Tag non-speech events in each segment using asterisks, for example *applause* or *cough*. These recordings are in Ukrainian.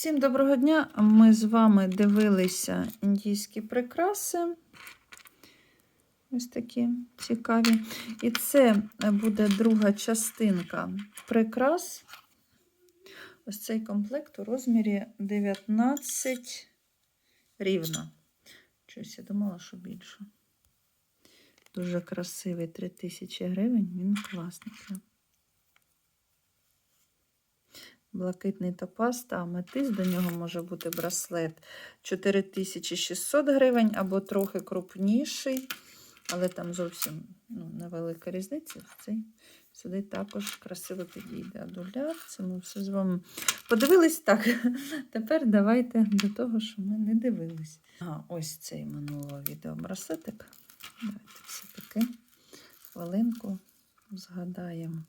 Всім доброго дня! Ми з вами дивилися індійські прикраси. Ось такі цікаві. І це буде друга частинка прикрас. Ось цей комплект у розмірі 19 рівно. Щось я думала, що більше. Дуже красивий 3000 гривень, він класний. прям. Блакитний топаз та аметист, до нього може бути браслет 4600 гривень або трохи крупніший, але там зовсім ну, невелика різниця. Цей сюди також красиво підійде. А доляр, це ми все з вами подивились так. *laughs* Тепер давайте до того, що ми не дивились. Ага, ось цей минулого відео браслетик. Давайте все-таки хвилинку згадаємо.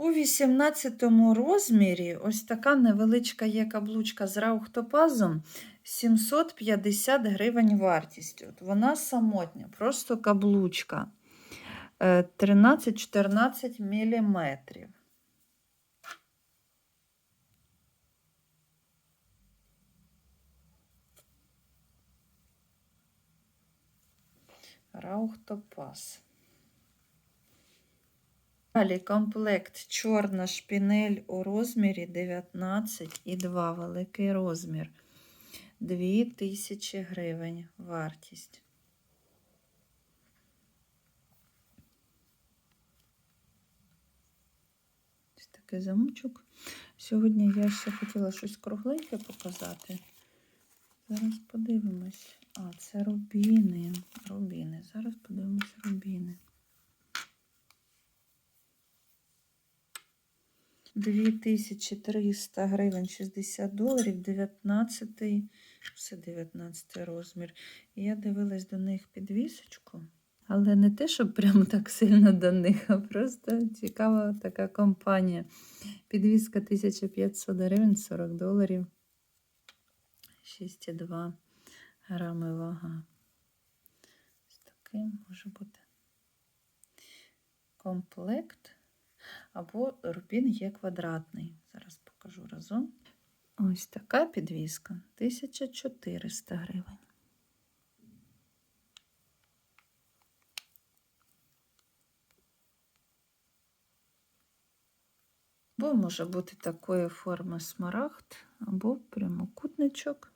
У 18 розмірі ось така невеличка є каблучка з раухтопазом 750 гривень вартість. От вона самотня, просто каблучка 13-14 міліметрів. Раухтопаз. Далі комплект чорна шпінель у розмірі 19 і 2 великий розмір. 2000 гривень вартість. Ось такий замочок. Сьогодні я ще хотіла щось кругленьке показати. Зараз подивимось. А, це рубіни. Рубіни. Зараз подивимось рубіни. 2300 гривень 60 доларів, 19, все 19 розмір. І я дивилась до них підвісочку, але не те, щоб прямо так сильно до них, а просто цікава така компанія. Підвіска 1500 гривень, 40 доларів, 6,2 грами вага. Ось такий може бути комплект. Або рубін є квадратний. Зараз покажу разом. Ось така підвіска 1400 гривень. Або може бути такої форми смарагд, або прямокутничок.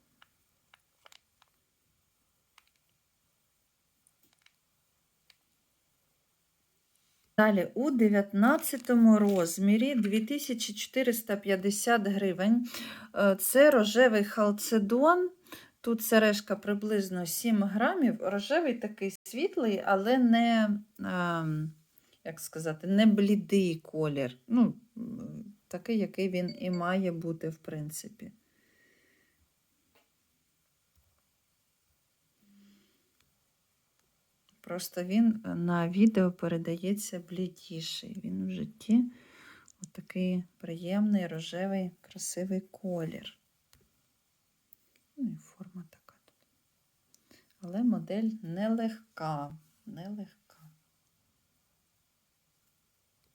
Далі у 19 розмірі 2450 гривень. Е, Це рожевий халцедон. Тут сережка приблизно 7 грамів. Рожевий такий світлий, але не, ем, як сказати, не блідий колір. Ну, Такий, який він і має бути, в принципі. Просто він на відео передається блідіший. Він в житті такий приємний, рожевий, красивий колір. Ну і форма така тут. Але модель нелегка, нелегка.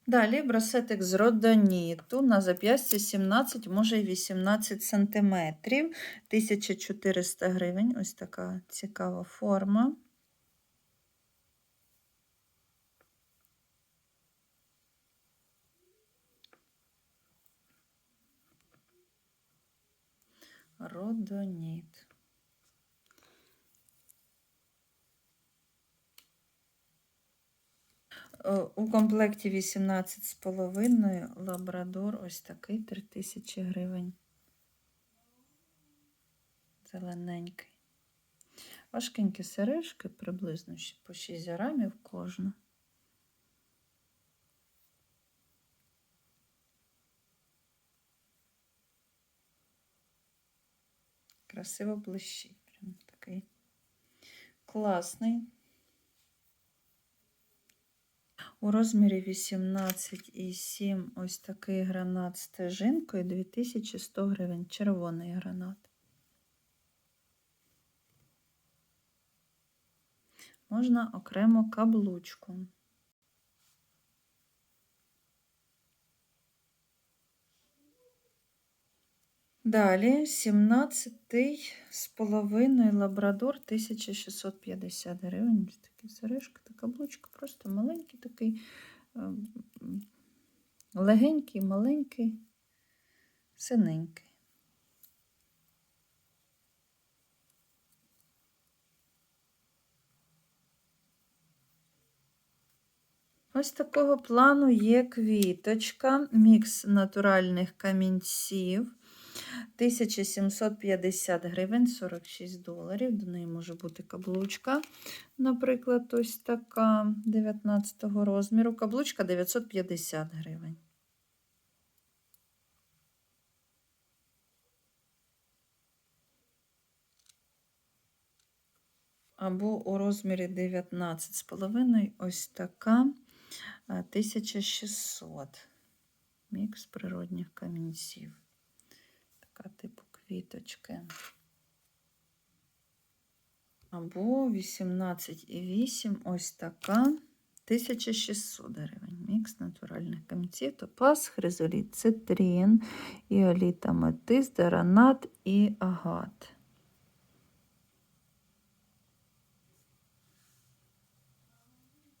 Далі брасетик з родоніту на зап'ясті 17, може і 18 см, 1400 гривень. Ось така цікава форма. Родоніт. У комплекті 18,5 лабрадор ось такий 3000 гривень. Зелененький. Важкенькі сережки, приблизно по 6 грамів кожна. Красиво блищить. Прям такий класний. У розмірі 18,7 ось такий гранат стежинкою 2100 гривень. Червоний гранат. Можна окремо каблучку. Далі 17 з половиною лабрадор 1650 гривень. Такі сережки, така каблучка, просто маленький такий, ем, легенький, маленький, синенький. Ось такого плану є квіточка, мікс натуральних камінців. 1750 гривень, 46 доларів. До неї може бути каблучка. Наприклад, ось така 19 розміру. Каблучка 950 гривень. Або у розмірі 19,5 ось така 1600. Мікс природних камінців. Така типу квіточки. Або 18,8 ось така 1600 гривень. Мікс натуральних камінців, топаз, хризоліт, цитрин, іоліт, аметист, аронат і агат.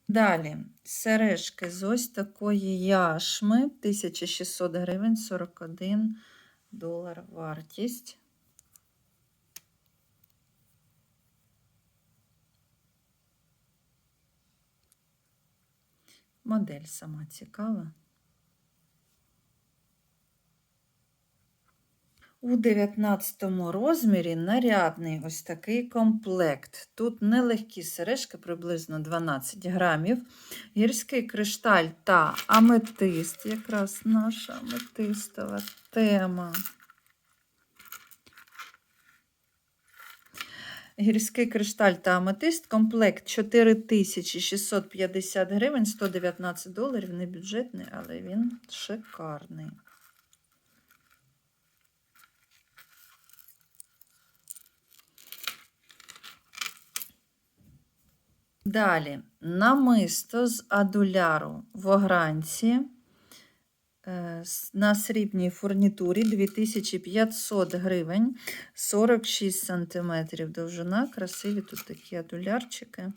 Далі сережки з ось такої яшми 1600 гривень, 41 долар вартість. Модель сама цікава. У 19 розмірі нарядний ось такий комплект. Тут нелегкі сережки, приблизно 12 грамів, гірський кришталь та аметист, якраз наша аметистова тема. Гірський кришталь та аметист, комплект 4650 гривень, 119 доларів, не бюджетний, але він шикарний. Далі намисто з адуляру в огранці е, на срібній фурнітурі 2500 гривень, 46 см довжина. Красиві тут такі адулярчики.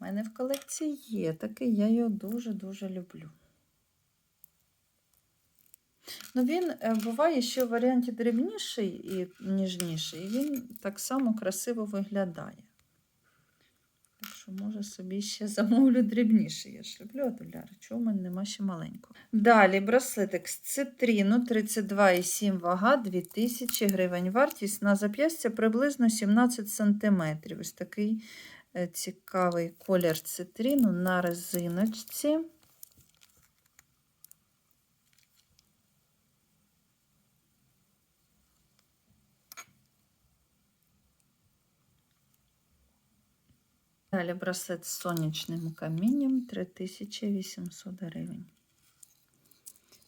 У мене в колекції є такий, я його дуже-дуже люблю. Ну, Він е, буває ще в варіанті дрібніший і ніжніший, і він так само красиво виглядає. Так що, може, собі ще *laughs* замовлю дрібніший. Я ж люблю адуляри, чого в мене нема ще маленького. Далі браслетик з цитрину 32,7 вага, 2000 гривень. Вартість на зап'ястя приблизно 17 см. Ось такий е, цікавий колір цитрину на резиночці. Далі браслет з сонячним камінням 3800 гривень.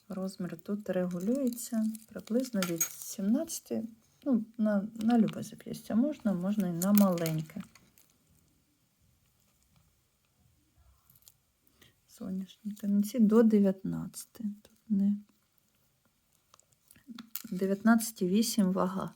Розмір тут регулюється приблизно від 17, ну, на на любе зап'ястя можна, можна і на маленьке. Сонячні камінці до 19. Тут не 19,8 вага.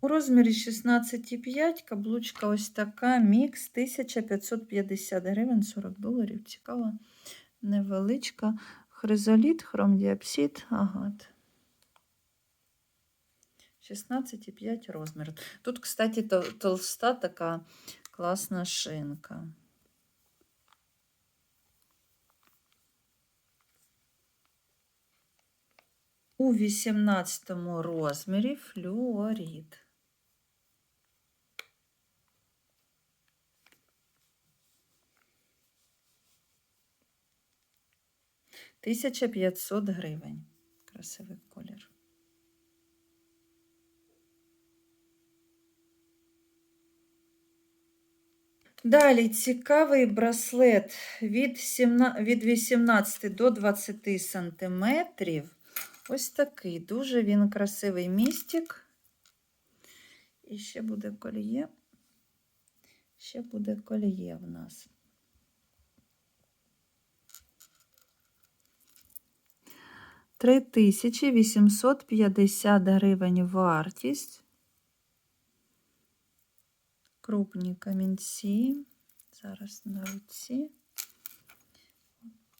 У розмірі 16,5 каблучка ось така, мікс 1550 гривень, 40 доларів. Цікава, невеличка. Хризоліт, хромдіапсид, агат. 16,5 розмір. Тут, кстати, толста така класна шинка. У 18 розмірі флюорід. 1500 гривень. Красивий колір. Далі цікавий браслет від 18 до 20 сантиметрів. Ось такий. Дуже він красивий містик. І ще буде коліє. Ще буде коліє в нас. Три тисячі вісімсот п'ятдесят гривень вартість. Крупні камінці. Зараз на руці.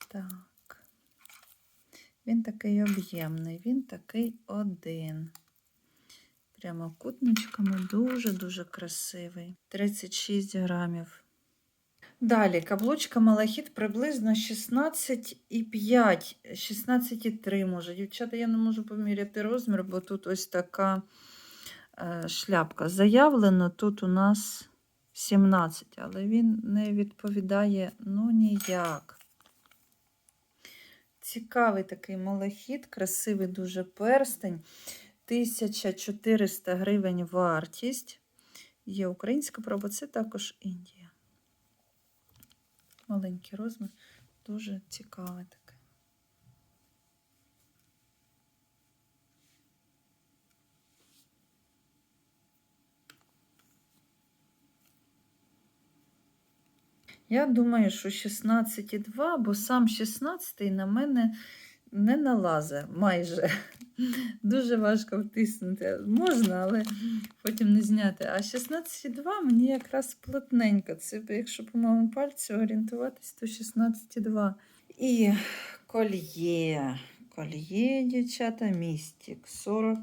Так. Він такий об'ємний, він такий один. Прямокутничками дуже-дуже красивий. 36 грамів. Далі каблучка малахіт приблизно 16,5, 16,3 може. Дівчата, я не можу поміряти розмір, бо тут ось така е, шляпка. Заявлено тут у нас 17, але він не відповідає ну ніяк. Цікавий такий малахіт, красивий дуже перстень. 1400 гривень вартість. Є українська проба, це також Індія. Маленький розмір, дуже цікавий такий. Я думаю, що 16,2, бо сам 16 на мене не налазить майже. Дуже важко втиснути. Можна, але потім не зняти. А 16,2 мені якраз плотненько. Це якщо по моєму пальцю орієнтуватись, то 16,2. І кольє. Кольє, дівчата, містик. 40.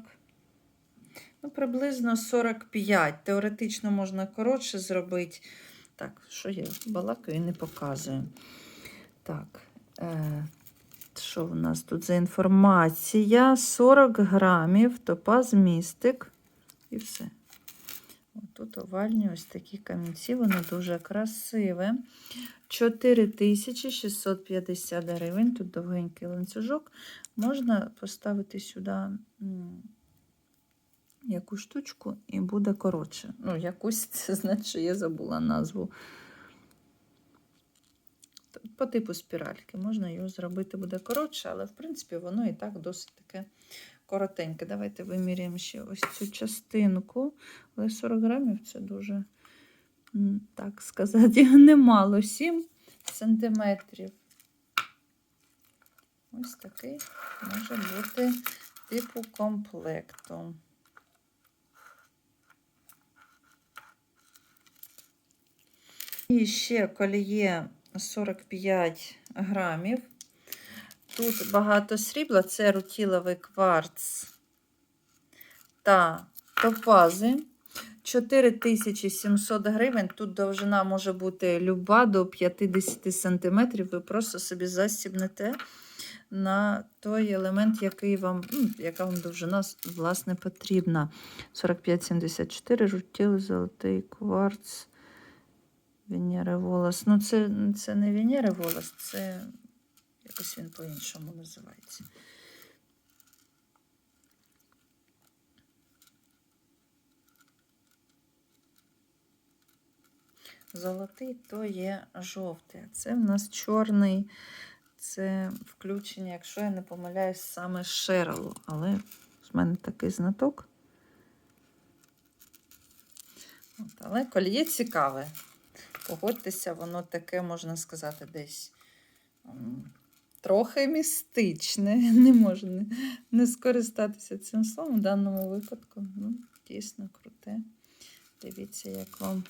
Ну, приблизно 45. Теоретично можна коротше зробити. Так, що я балакаю і не показую. Так. Е що в нас тут за інформація? 40 грамів, топаз містик. І все. Тут овальні ось такі камінці, вони дуже красиві. 4650 гривень. Тут довгенький ланцюжок. Можна поставити сюди яку штучку і буде коротше. Ну, якусь, *laughs* це значить, я забула назву по типу спіральки. Можна його зробити буде коротше, але, в принципі, воно і так досить таке коротеньке. Давайте виміряємо ще ось цю частинку. Але 40 грамів це дуже, так сказати, *laughs* немало. 7 сантиметрів. Ось такий може бути типу комплекту. І ще коліє 45 грамів. Тут багато срібла, це рутіловий кварц та топази. 4700 гривень. Тут довжина може бути люба до 50 см. Ви просто собі застібнете на той елемент, який вам, ну, яка вам довжина власне, потрібна. 45-74, рутілий золотий кварц. Венери волос. Ну, це це не Венери волос, це якось він по-іншому називається. Золотий то є жовтий. а Це в нас чорний, це включення, якщо я не помиляюсь, саме шерелу. Але в мене такий знаток. От, Але кольє цікаве. Погодьтеся, воно таке, можна сказати, десь трохи містичне. *laughs* Не можна не скористатися цим словом в даному випадку. Ну, Дійсно круте. Дивіться, як вам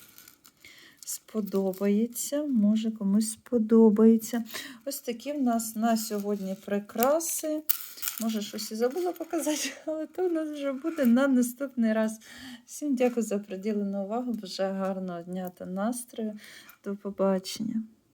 сподобається. Може, комусь сподобається. Ось такі в нас на сьогодні прикраси. Може, щось і забула показати, *laughs* але то у нас вже буде на наступний раз. Всім дякую за приділену увагу. Бажаю гарного дня та настрою. До побачення.